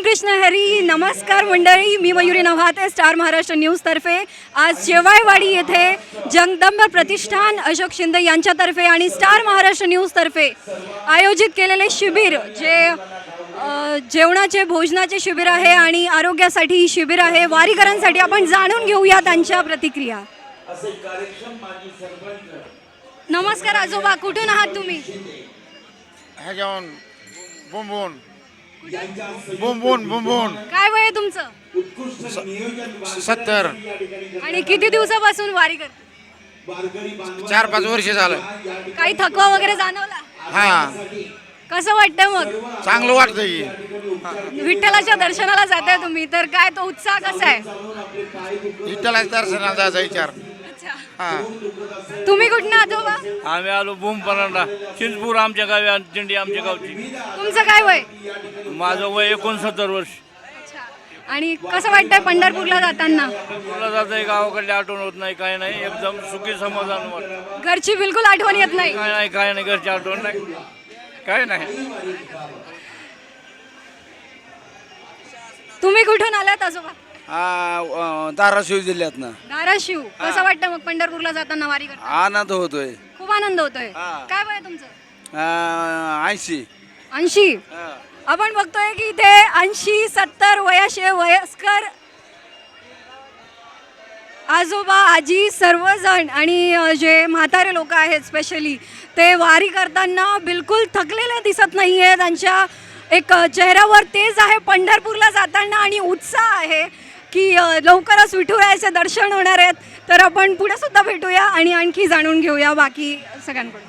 रामकृष्ण हरी नमस्कार मंडळी. मी मयुरी नव्हाते स्टार महाराष्ट्र न्यूजतर्फे आज शेवाळवाडी येथे जगदंब प्रतिष्ठान अशोक शिंदे यांच्यातर्फे आणि स्टार महाराष्ट्र न्यूजतर्फे आयोजित केलेले शिबिर जे जेवणाचे भोजनाचे शिबिर आहे आणि आरोग्यासाठी शिबिर आहे. वारीकरांसाठी आपण जाणून घेऊया त्यांच्या प्रतिक्रिया. नमस्कार आजोबा कुठून आहात तुम्ही? बुंबून बुंबून काय वय आहे तुमचं? सत्तर. आणि किती दिवसापासून वारी करते? चार पाच वर्ष झालं. काही थकवा वगैरे जाणवला? हा. कसं वाटतं मग? चांगलं वाटतं की. विठ्ठलाच्या दर्शनाला जाताय तुम्ही तर काय तो उत्साह कसा आहे? विठ्ठलाच्या दर्शनाला जायचा विचार. हा. तुम्ही कुठनं आजोबा? आम्ही आलो बुम परांडा चिंचपूर आमच्या गावी आणि दिंडी आमच्या गावची. तुमचं काय वय? माझं वय एकोणसत्तर वर्ष. आणि कसं वाटतंय पंढरपूरला जाताना? मला जातं गावाकडली आठवण होत नाही काय नाही. एकदम सुखी समाधान वाटतं. घरची बिलकुल आठवण येत नाही. काय नाही काय नाही. घरची आठवण नाही. काय नाही. तुम्ही कुठून आलात आजोबा? धाराशिव जिल्ह्यातनं. धाराशिव. कसं वाटतं मग पंढरपूरला जाताना वारी आनंद होतोय. खूप आनंद होतोय. हा. काय वय आहे तुमचं ऐंशी. ऐंशी? आपण बघतोय की इथे ऐंशी सत्तर वयाशे वयस्कर आजोबा आजी सर्वजण आणि अ, जे म्हातारे लोक आहेत स्पेशली ते वारी करताना बिलकुल थकलेले दिसत नाही आहे त्यांच्या एक अ, चेहऱ्यावर तेज आहे पंढरपूरला जाताना आणि उत्साह आहे. की लवकरच विठुरायाचे दर्शन होणार आहेत. तर आपण पुढे सुद्धा भेटूया आणि आणखी जाणून घेऊया बाकी सगळ्यांकडून.